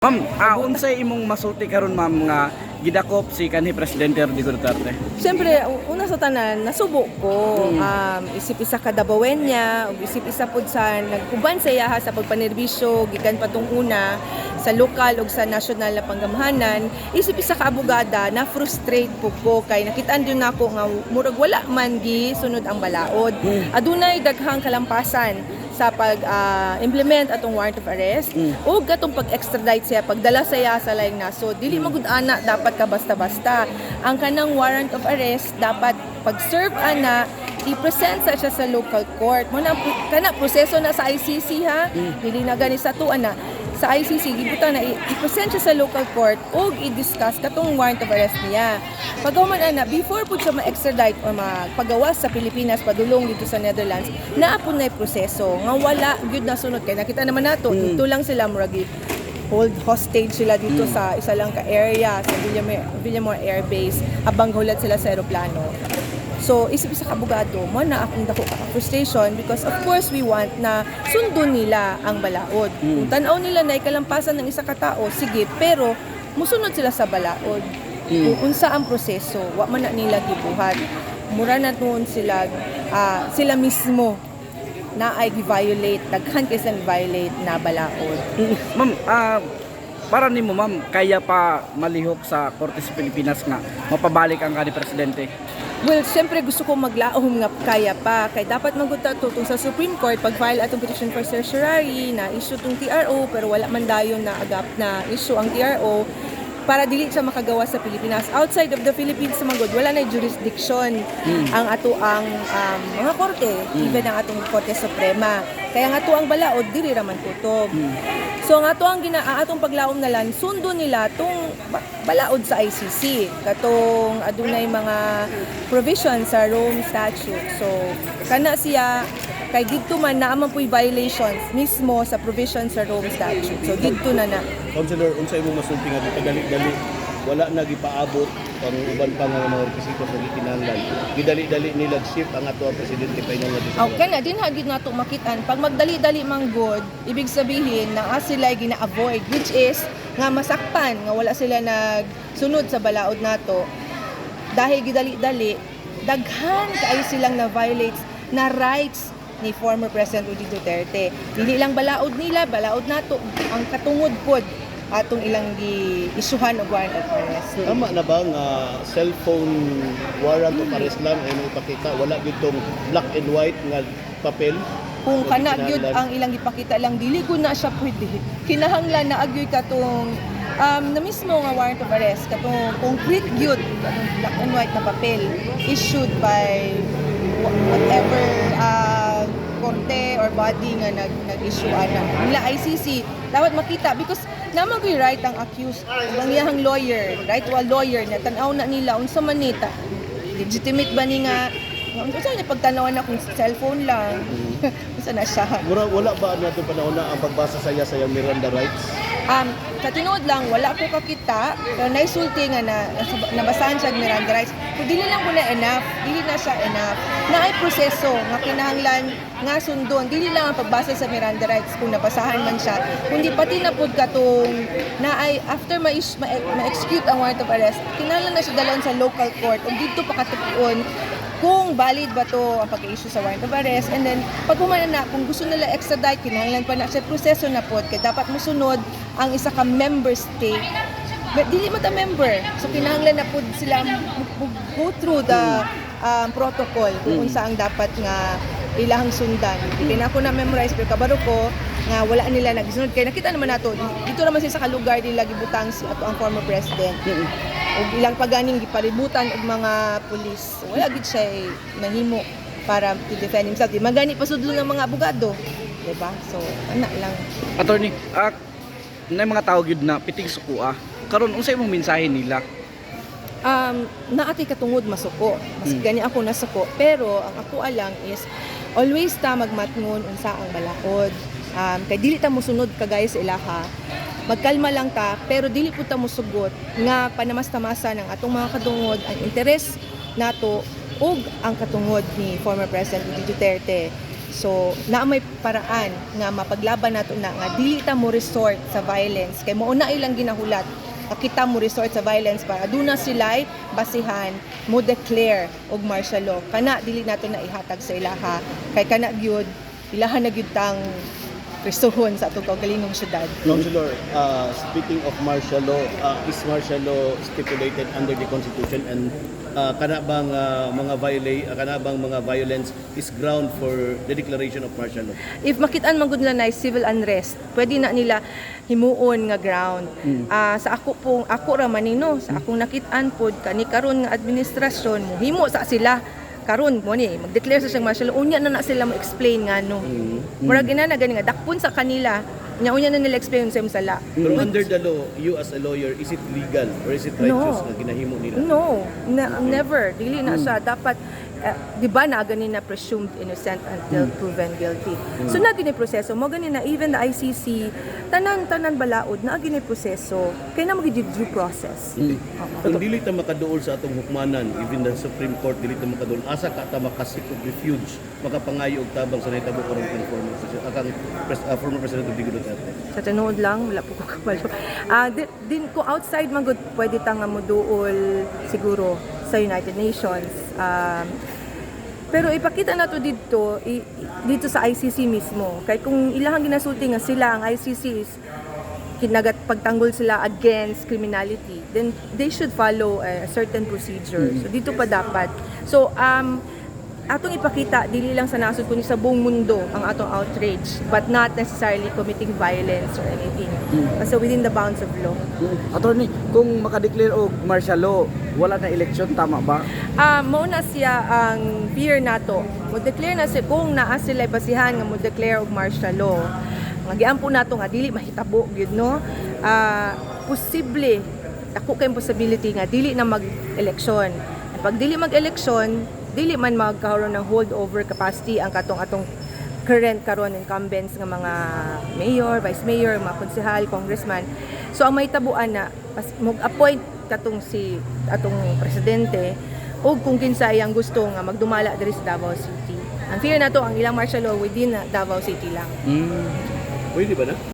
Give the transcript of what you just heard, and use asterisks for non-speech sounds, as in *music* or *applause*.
Ma'am, ah, unsay imong masulti karon ma'am nga gidakop si kanhi presidente Rodrigo Duterte? Siyempre, una sa tanan, nasubo ko. Um, isip isa ka dabawen niya, ug isip isa pod sa nagkuban sa iyaha sa pagpanerbisyo, gikan pa tong una sa lokal ug sa national na panggamhanan. Isip isa ka abogada na frustrate po ko kay nakitaan din nako nga murag wala man gi sunod ang balaod. Adunay daghang kalampasan sa pag-implement atong warrant of arrest o gatong pag-extradite siya, pagdala siya sa laing nasod. Dili magud-ana dapat ka basta-basta. Ang kanang warrant of arrest dapat pag-serve ana i-present sa siya sa local court. Mo na kana proseso na sa ICC ha. Dili na gani sa tuan na sa ICC gibutan na i-present siya sa local court ug i-discuss katong warrant of arrest niya. Pagaman ana before pud siya ma-extradite o magpagawas sa Pilipinas padulong dito sa Netherlands, naa po na proseso nga wala gyud na sunod kay nakita naman nato dito lang sila murag hold hostage sila dito sa isa lang ka area sa Villamor, Villamor Air Base habang hulat sila sa eroplano. So, isip sa kabugado, mo na akong dako ka frustration because of course we want na sundon nila ang balaod. Kung tanaw nila na ikalampasan ng isa ka tao, sige, pero musunod sila sa balaod. Kung unsa ang proseso, wa man na nila gibuhat. Mura na noon sila, ah, sila mismo na ay gi-violate, daghan kay sa violate na balaod. Ma'am, ah, para nimo ma'am, kaya pa malihok sa Korte sa Pilipinas nga mapabalik ang kanhi presidente? Well, siyempre gusto ko maglaom nga kaya pa. Kay dapat magunta to sa Supreme Court pag-file atong petition for certiorari na issue tong TRO pero wala man dayon na agap na issue ang TRO para dili siya makagawa sa Pilipinas. Outside of the Philippines magod, wala na jurisdiction ang ato ang um, mga korte, even ang atong Korte Suprema. Kaya nga to ang balaod dili raman kutob. So nga to ang gina atong paglaom na lang sundo nila tong ba- balaod sa ICC katong adunay mga provisions sa Rome Statute. So kana siya kay didto man naa man puy violations mismo sa provisions sa Rome Statute. So didto na na. Councilor, unsa imong masulti nga dito dali-dali wala na gipaabot ang uban pa nga mga rekisito sa gikinahanglan. Gidali-dali nila shift ang ato ang presidente pa nga Aw kana din hagid nato makitan pag magdali-dali man good, ibig sabihin na nga sila gina-avoid which is nga masakpan nga wala sila nagsunod sa balaod nato dahil gidali-dali daghan kaayo silang na violates na rights ni former President Rudy Duterte. Dili lang balaod nila, balaod nato. Ang katungod pod atong ilang gi-isuhan og warrant of arrest. Tama na ba nga cellphone warrant of arrest lang ay ipakita wala gyud tong black and white nga papel? Kung kana gyud ang ilang ipakita lang dili ko na siya pwede. Kinahanglan na agyoy katong um, na mismo nga warrant of arrest katong concrete gyud katong black and white na papel issued by wha- whatever uh, korte or body nga nag nag-issue ana nila ICC dapat makita. Because naman ko'y right ang accused ang iyahang lawyer. Right? Wa lawyer na tan-aw na nila unsa man nita. Legitimate ba ni nga? Unsa niya pagtanawan na kung cellphone lang? *laughs* Unsa na siya? Mura wala ba nato panahon na ang pagbasa sa iya sa iyang Miranda rights? Um, sa tinuod lang, wala ko kakita, pero naisulti nga na, nabasahan siya ng Miranda rights. Kung dili lang ko na enough, dili na siya enough. Na ay proseso nga kinahanglan nga sundon, dili lang ang pagbasa sa Miranda rights kung nabasahan man siya, kundi pati na pud katong na ay after ma-is- ma- ma-execute ang warrant of arrest, kinahanglan na siya dalon sa local court ug dito pa katupion kung valid ba to ang pag-issue sa warrant of arrest. And then pag humana na kung gusto nila extradite kinahanglan pa na sa proseso na pod kay dapat musunod ang isa ka member state. But dili man ta member. So kinahanglan na pod sila go through the um, protocol kung unsa ang dapat nga ilahang sundan dili na ako na memorize pero kabaro ko nga wala nila nagsunod kay nakita naman nato dito naman sila sa kalugar nila gibutang si ato ang former president ug ilang paganing gipalibutan og mga pulis wala gid siya nahimo para to defend himself di magani pasudlo ng mga abogado di ba so ana lang Attorney, ah, na mga tao gyud na pitig sukuha. Karon unsay imong mensahe nila? um, naati katungod masuko. Mas Mm. gani ako nasuko. Pero ang ako alang is always ta magmatngon unsa ang balaod. Um, kay dili ta mosunod kagaya sa ilaha. Magkalma lang ta pero dili po ta mosugot nga panamas-tamasa ng atong mga katungod ang interes nato ug ang katungod ni former President Duterte. So, na may paraan nga mapaglaban nato na nga dili ta mo resort sa violence kay mao na ilang ginahulat kita mo resort sa violence para aduna sila'y basihan. Mo declare og martial law. Kana dili nato na ihatag sa ilaha. Kay kana gyud ilaha na gyud tang presohon sa atong kaugalingong syudad Councilor, uh, speaking of martial law, uh, is martial law stipulated under the Constitution and uh, kana bang uh, mga violate, uh, kana bang mga violence is ground for the declaration of martial law? if makitaan man gud nila na civil unrest, pwede na nila himuon nga ground. Ah, sa ako pong ako ra manino, sa akong nakitaan pod kani karon nga administrasyon mo himo sa sila karon mo ni mag-declare sa siyang martial law unya na na sila mo explain nga no. Murag ina na gani nga dakpon sa kanila nya unya na nila explain sa sala. Pero under the law, you as a lawyer, is it legal or is it righteous na ginahimo nila? No, na, never. Dili na siya. Dapat, eh, di ba na gani na presumed innocent until proven guilty. So na gini proseso mo gani na even the ICC tanan tanan balaod na gini proseso kay na magid due process. Kung dili ta makaduol sa atong hukmanan, even the Supreme Court dili ta makaduol, asa ka ta makasik og refuge, makapangayo og tabang sa nahitabo karon kang former president, akang pres, uh, former president Rodrigo Duterte. Sa tinuod lang, wala po ko kabalo. Ah, di, din ko outside man gud pwede ta nga moduol siguro sa United Nations. Um, pero ipakita na to dito dito sa ICC mismo. Kay kung ilahang ginasulti nga sila ang ICC is kinagat pagtanggol sila against criminality, then they should follow a certain procedure. So dito pa dapat. So um atong ipakita dili lang sa nasod kundi sa buong mundo ang atong outrage but not necessarily committing violence or anything. Basta within the bounds of law. Attorney, kung makadeclare og martial law, wala na election tama ba? Ah, mao na siya ang fear nato. Mo declare na siya kung naa sila basihan nga mo declare og martial law. Nga giampo nato nga dili mahitabo gyud no. Ah, posible ako kay possibility nga dili na mag-eleksyon. Pag dili mag-eleksyon, dili man magkaroon ng holdover capacity ang katong atong current karon incumbents nga mga mayor, vice mayor, mga konsehal, congressman. So ang may tabuan na mag-appoint katong si atong presidente o kung kinsa ang gusto nga magdumala diri sa Davao City. Ang fear nato ang ilang martial law within Davao City lang. Pwede ba na?